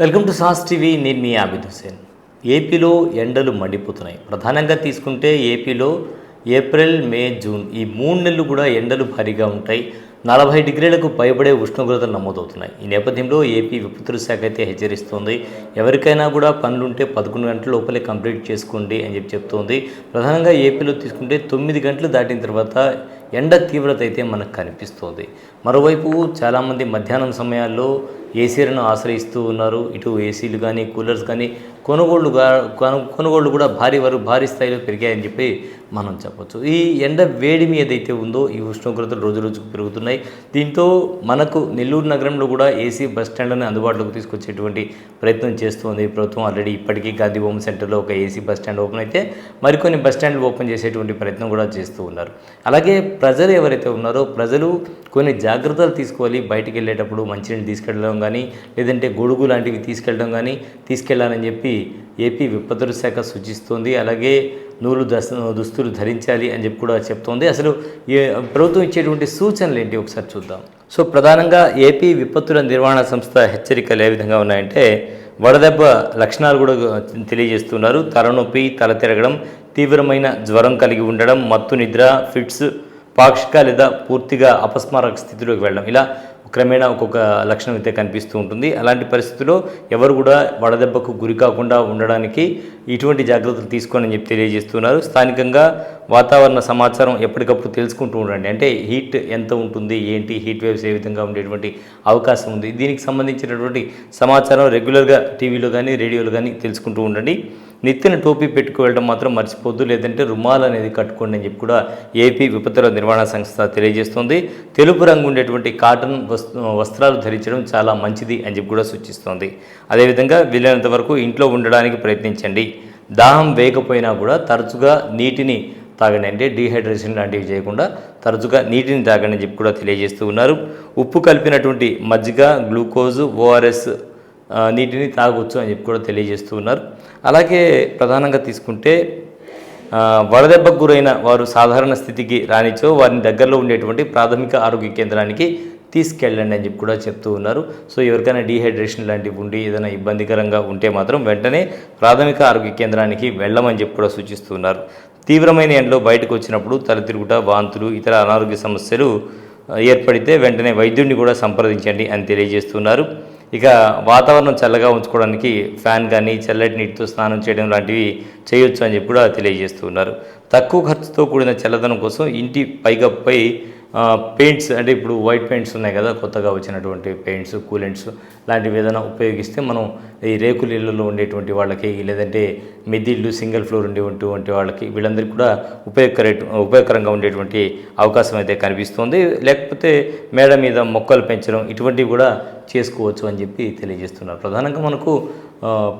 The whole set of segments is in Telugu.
వెల్కమ్ టు సాస్ టీవీ నేను మీ ఆబిద్ హుసేన్ ఏపీలో ఎండలు మండిపోతున్నాయి. ప్రధానంగా తీసుకుంటే ఏపీలో ఏప్రిల్ మే జూన్ ఈ మూడు నెలలు కూడా ఎండలు భారీగా ఉంటాయి. నలభై డిగ్రీలకు పైబడే ఉష్ణోగ్రతలు నమోదవుతున్నాయి. ఈ నేపథ్యంలో ఏపీ విపత్తుల శాఖ అయితే హెచ్చరిస్తోంది. ఎవరికైనా కూడా పనులుంటే పదకొండు గంటల లోపలే కంప్లీట్ చేసుకోండి అని చెప్పి చెప్తోంది. ప్రధానంగా ఏపీలో తీసుకుంటే తొమ్మిది గంటలు దాటిన తర్వాత ఎండ తీవ్రత అయితే మనకు కనిపిస్తోంది. మరోవైపు చాలామంది మధ్యాహ్నం సమయాల్లో ఏసీలను ఆశ్రయిస్తూ ఉన్నారు? ఇటు ఏసీలు కానీ కూలర్స్ కానీ కొనుగోళ్ళు కొను- కొనుగోళ్ళు కూడా భారీ వరకు భారీ స్థాయిలో పెరిగాయని చెప్పి మనం చెప్పొచ్చు. ఈ ఎండ వేడిమి ఏదైతే ఉందో ఈ ఉష్ణోగ్రతలు రోజు రోజుకు పెరుగుతున్నాయి. దీంతో మనకు నెల్లూరు నగరంలో కూడా ఏసీ బస్ స్టాండ్లను అందుబాటులోకి తీసుకొచ్చేటువంటి ప్రయత్నం చేస్తోంది ప్రభుత్వం. ఆల్రెడీ ఇప్పటికీ గాంధీ హోమ్ సెంటర్లో ఒక ఏసీ బస్ స్టాండ్ ఓపెన్ అయితే మరికొన్ని బస్ స్టాండ్లు ఓపెన్ చేసేటువంటి ప్రయత్నం కూడా చేస్తూ ఉన్నారు. అలాగే ప్రజలు ఎవరైతే ఉన్నారో ప్రజలు కొన్ని జాగ్రత్తలు తీసుకోవాలి. బయటికి వెళ్ళేటప్పుడు మంచినీళ్ళు తీసుకెళ్ళడం కానీ లేదంటే గొడుగు లాంటివి తీసుకెళ్ళడం కానీ తీసుకెళ్ళాలని చెప్పి ఏపీ విపత్తుల శాఖ సూచిస్తోంది. అలాగే నూలు దస్ దుస్తులు ధరించాలి అని చెప్పి కూడా చెప్తోంది. అసలు ఏ ప్రభుత్వం ఇచ్చేటువంటి సూచనలు ఏంటి ఒకసారి చూద్దాం. సో ప్రధానంగా ఏపీ విపత్తుల నిర్వహణ సంస్థ హెచ్చరికలు ఏ విధంగా ఉన్నాయంటే వడదెబ్బ లక్షణాలు కూడా తెలియజేస్తున్నారు. తలనొప్పి తల తిరగడం తీవ్రమైన జ్వరం కలిగి ఉండడం మత్తు నిద్ర ఫిట్స్ పాక్షిక లేదా పూర్తిగా అపస్మారక స్థితిలోకి వెళ్ళడం. ఇలా క్రమేణా ఒక్కొక్క లక్షణం అయితే కనిపిస్తూ ఉంటుంది. అలాంటి పరిస్థితుల్లో ఎవరు కూడా వడదెబ్బకు గురి కాకుండా ఉండడానికి ఇటువంటి జాగ్రత్తలు తీసుకోనని చెప్పి తెలియజేస్తున్నారు. స్థానికంగా వాతావరణ సమాచారం ఎప్పటికప్పుడు తెలుసుకుంటూ ఉండండి. అంటే హీట్ ఎంత ఉంటుంది ఏంటి హీట్ వేవ్స్ ఏ విధంగా ఉండేటువంటి అవకాశం ఉంది. దీనికి సంబంధించినటువంటి సమాచారం రెగ్యులర్గా టీవీలో కానీ రేడియోలో కానీ తెలుసుకుంటూ ఉండండి. నెత్తిన టోపీ పెట్టుకు వెళ్ళడం మాత్రం మర్చిపోద్దు లేదంటే రుమాల్ అనేది కట్టుకోండి అని చెప్పి కూడా ఏపీ విపత్తుల నిర్వహణ సంస్థ తెలియజేస్తోంది. తెలుపు రంగు ఉండేటువంటి కాటన్ వస్తు వస్త్రాలు ధరించడం చాలా మంచిది అని చెప్పి కూడా సూచిస్తోంది. అదేవిధంగా వీలైనంత వరకు ఇంట్లో ఉండడానికి ప్రయత్నించండి. దాహం వేయకపోయినా కూడా తరచుగా నీటిని తాగండి. అంటే డీహైడ్రేషన్ లాంటివి చేయకుండా తరచుగా నీటిని తాగండి అని చెప్పి కూడా తెలియజేస్తూ ఉన్నారు. ఉప్పు కలిపినటువంటి మజ్జిగ గ్లూకోజ్ ఓఆర్ఎస్ నీటిని తాగొచ్చు అని చెప్పి కూడా తెలియజేస్తూ ఉన్నారు. అలాగే ప్రధానంగా తీసుకుంటే వరదెబ్బకు వడదెబ్బకు గురైన వారు సాధారణ స్థితికి రానిచో వారిని దగ్గరలో ఉండేటువంటి ప్రాథమిక ఆరోగ్య కేంద్రానికి తీసుకెళ్ళండి అని చెప్పి కూడా చెప్తూ ఉన్నారు. సో ఎవరికైనా డీహైడ్రేషన్ లాంటివి ఉండి ఏదైనా ఇబ్బందికరంగా ఉంటే మాత్రం వెంటనే ప్రాథమిక ఆరోగ్య కేంద్రానికి వెళ్ళమని చెప్పి కూడా సూచిస్తూ ఉన్నారు. తీవ్రమైన ఎండలో బయటకు వచ్చినప్పుడు తలతిరుగుట వాంతులు ఇతర అనారోగ్య సమస్యలు ఏర్పడితే వెంటనే వైద్యుడిని కూడా సంప్రదించండి అని తెలియజేస్తున్నారు. ఇక వాతావరణం చల్లగా ఉంచుకోవడానికి ఫ్యాన్ కానీ చల్లటి నీటితో స్నానం చేయడం లాంటివి చేయొచ్చు అని చెప్పి కూడా తెలియజేస్తున్నారు తక్కువ ఖర్చుతో కూడిన చల్లదనం కోసం ఇంటి పైకప్పుపై పెయింట్స్ అంటే ఇప్పుడు వైట్ పెయింట్స్ ఉన్నాయి కదా కొత్తగా వచ్చినటువంటి పెయింట్స్ కూలెంట్స్ లాంటివి ఏదైనా ఉపయోగిస్తే మనం ఈ రేకుల ఇళ్ళలో ఉండేటువంటి వాళ్ళకి లేదంటే మెద్దిళ్ళు సింగిల్ ఫ్లోర్ ఉండేటువంటి వాళ్ళకి వీళ్ళందరికీ కూడా ఉపయోగకర ఉపయోగకరంగా ఉండేటువంటి అవకాశం అయితే కనిపిస్తుంది. లేకపోతే మేడ మీద మొక్కలు పెంచడం ఇటువంటివి కూడా చేసుకోవచ్చు అని చెప్పి తెలియజేస్తున్నారు. ప్రధానంగా మనకు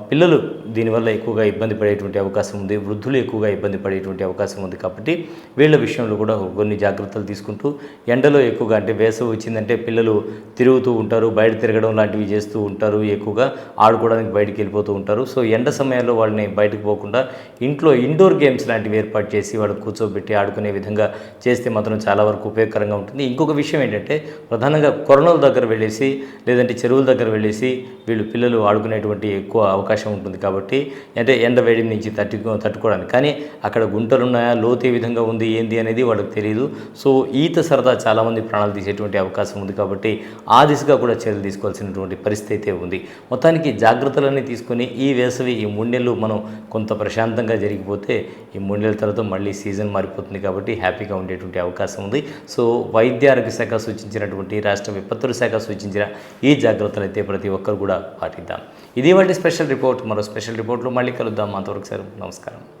పిల్లలు దీనివల్ల ఎక్కువగా ఇబ్బంది పడేటువంటి అవకాశం ఉంది వృద్ధులు ఎక్కువగా ఇబ్బంది పడేటువంటి అవకాశం ఉంది కాబట్టి వీళ్ళ విషయంలో కూడా కొన్ని జాగ్రత్తలు తీసుకుంటూ ఎండలో ఎక్కువగా అంటే వేసవి వచ్చిందంటే పిల్లలు తిరుగుతూ ఉంటారు బయట తిరగడం లాంటివి చేస్తూ ఉంటారు ఎక్కువగా ఆడుకోవడానికి బయటికి వెళ్ళిపోతూ ఉంటారు. సో ఎండ సమయాల్లో వాళ్ళని బయటకు పోకుండా ఇంట్లో ఇండోర్ గేమ్స్ లాంటివి ఏర్పాటు చేసి వాళ్ళు కూర్చోబెట్టి ఆడుకునే విధంగా చేస్తే మాత్రం చాలా వరకు ఉపయోగకరంగా ఉంటుంది. ఇంకొక విషయం ఏంటంటే ప్రధానంగా కొరణల దగ్గర వెళ్ళేసి లేదంటే చెరువుల దగ్గర వెళ్ళేసి వీళ్ళు పిల్లలు ఆడుకునేటువంటి ఎక్కువ అవకాశం ఉంటుంది కాబట్టి అంటే ఎండ వేడి నుంచి తట్టుకో తట్టుకోవడానికి. కానీ అక్కడ గుంటలు ఉన్నాయా లోతు ఏ విధంగా ఉంది ఏంది అనేది వాళ్ళకి తెలియదు సో ఈత సరదా చాలామంది ప్రాణాలు తీసేటువంటి అవకాశం ఉంది కాబట్టి ఆ దిశగా కూడా చర్యలు తీసుకోవాల్సినటువంటి పరిస్థితి అయితే ఉంది. మొత్తానికి జాగ్రత్తలన్నీ తీసుకొని ఈ వేసవి ఈ మూడు నెలలు మనం కొంత ప్రశాంతంగా జరిగిపోతే ఈ మూడు నెలల తర్వాత మళ్ళీ సీజన్ మారిపోతుంది కాబట్టి హ్యాపీగా ఉండేటువంటి అవకాశం ఉంది. సో వైద్య ఆరోగ్య శాఖ సూచించినటువంటి రాష్ట్ర విపత్తుల శాఖ సూచించిన ఈ జాగ్రత్తలు అయితే ప్రతి ఒక్కరు కూడా పాటిద్దాం. ఇది వాటి స్పెషల్ రిపోర్ట్ మరో స్పెషల్ రిపోర్ట్లో మళ్ళీ కలుద్దాం. అంతవరకు సార్ నమస్కారం.